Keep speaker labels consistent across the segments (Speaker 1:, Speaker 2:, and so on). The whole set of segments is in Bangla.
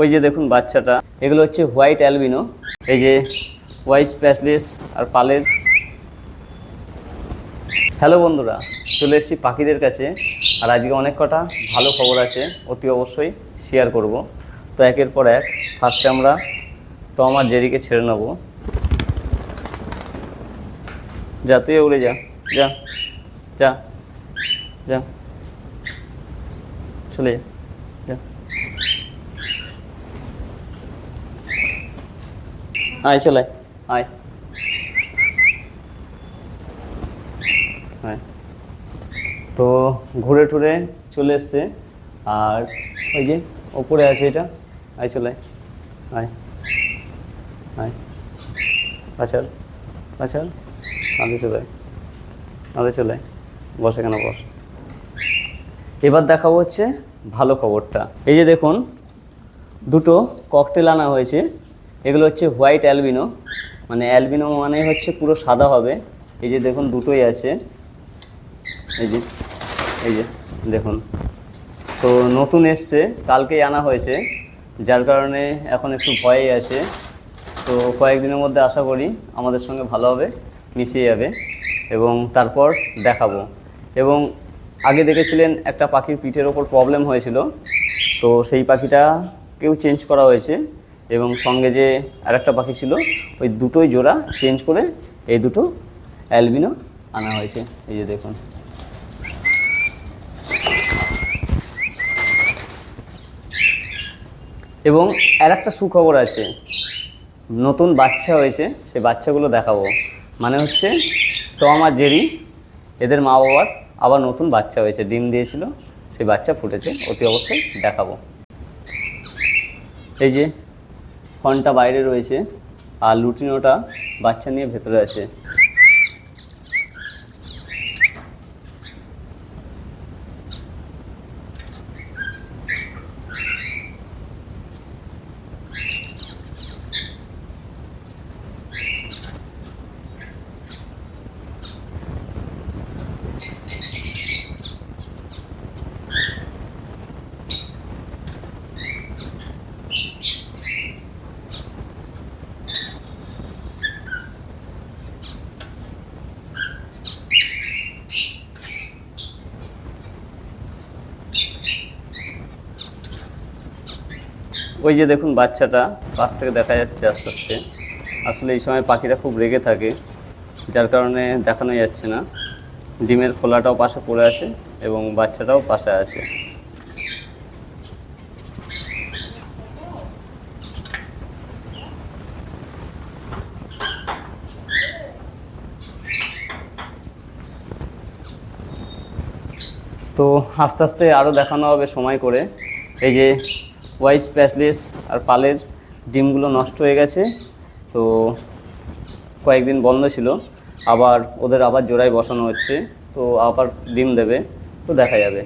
Speaker 1: ওই যে দেখুন বাচ্চাটা, এগুলো হচ্ছে হোয়াইট অ্যালবিনো, এই যে হোয়াইট স্প্যাশলেস আর পালের। হ্যালো বন্ধুরা, চলে এসেছি পাখিদের কাছে, আর আজকে অনেক কটা ভালো খবর আছে, অতি অবশ্যই শেয়ার করব। তো একের পর এক ফার্স্টে আমরা টম আর জেরিকে ছেড়ে নেব। যা, তুই উড়ে যা যা যা যা, চলে যা। আয়, চলে আয়। আয়। তো ঘুরে টুরে চলে এসছে। আর ওই যে ওপরে আছে এটা। আয়, চলে আয়। চলে বসে কেন বস। এবার দেখাবো হচ্ছে ভালো খবরটা। এই যে দেখুন, দুটো ককটেল আনা হয়েছে। এগুলো হচ্ছে হোয়াইট অ্যালবিনো। মানে অ্যালবিনো মানে হচ্ছে পুরো সাদা হবে। এই যে দেখুন, দুটোই আছে। এই যে এই যে, দেখুন। তো নতুন এসছে, কালকেই আনা হয়েছে। যার কারণে এখন একটু ভয়েই আছে। তো কয়েকদিনের মধ্যে আশা করি আমাদের সঙ্গে ভালোভাবে মিশিয়ে যাবে এবং তারপর দেখাবো। এবং আগে দেখেছিলেন একটা পাখির পিঠের ওপর প্রবলেম হয়েছিল। তো সেই পাখিটাকেও চেঞ্জ করা হয়েছে। এবং সঙ্গে যে আরেকটা পাখি ছিল, ওই দুটোই জোড়া চেঞ্জ করে এই দুটো অ্যালবিনো আনা হয়েছে। এই যে দেখুন। এবং আর একটা সুখবর আছে, নতুন বাচ্চা হয়েছে, সে বাচ্চাগুলো দেখাবো। মানে হচ্ছে টম আর জেরি, এদের মা বাবার আবার নতুন বাচ্চা হয়েছে, ডিম দিয়েছিল সেই বাচ্চা ফুটেছে, অতি অবশ্যই দেখাবো। এই যে ফনটা বাইরে রয়েছে আর লুটিনোটা বাচ্চা নিয়ে ভেতরে আছে। ওই যে দেখুন বাচ্চাটা কাছ থেকে দেখা যাচ্ছে আস্তে আস্তে। আসলে এই সময় পাখিরা খুব রেগে থাকে, যার কারণে দেখানো যাচ্ছে না। ডিমের খোলাটাও পাশে পড়ে আছে এবং বাচ্চাটাও পাশে আছে। তো আস্তে আস্তে আরও দেখানো হবে সময় করে। এই যে ওয়াইট প্যাচলেস আর পালের ডিমগুলো নষ্ট হয়ে গেছে। তো কয়েকদিন বন্ধ ছিল, আবার ওদের আবার জোড়ায় বসানো হচ্ছে, তো আবার ডিম দেবে, তো দেখা যাবে।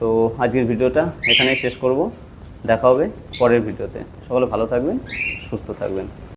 Speaker 1: তো আজকের ভিডিওটা এখানেই শেষ করব। দেখা হবে পরের ভিডিওতে। সকলে ভালো থাকবেন, সুস্থ থাকবেন।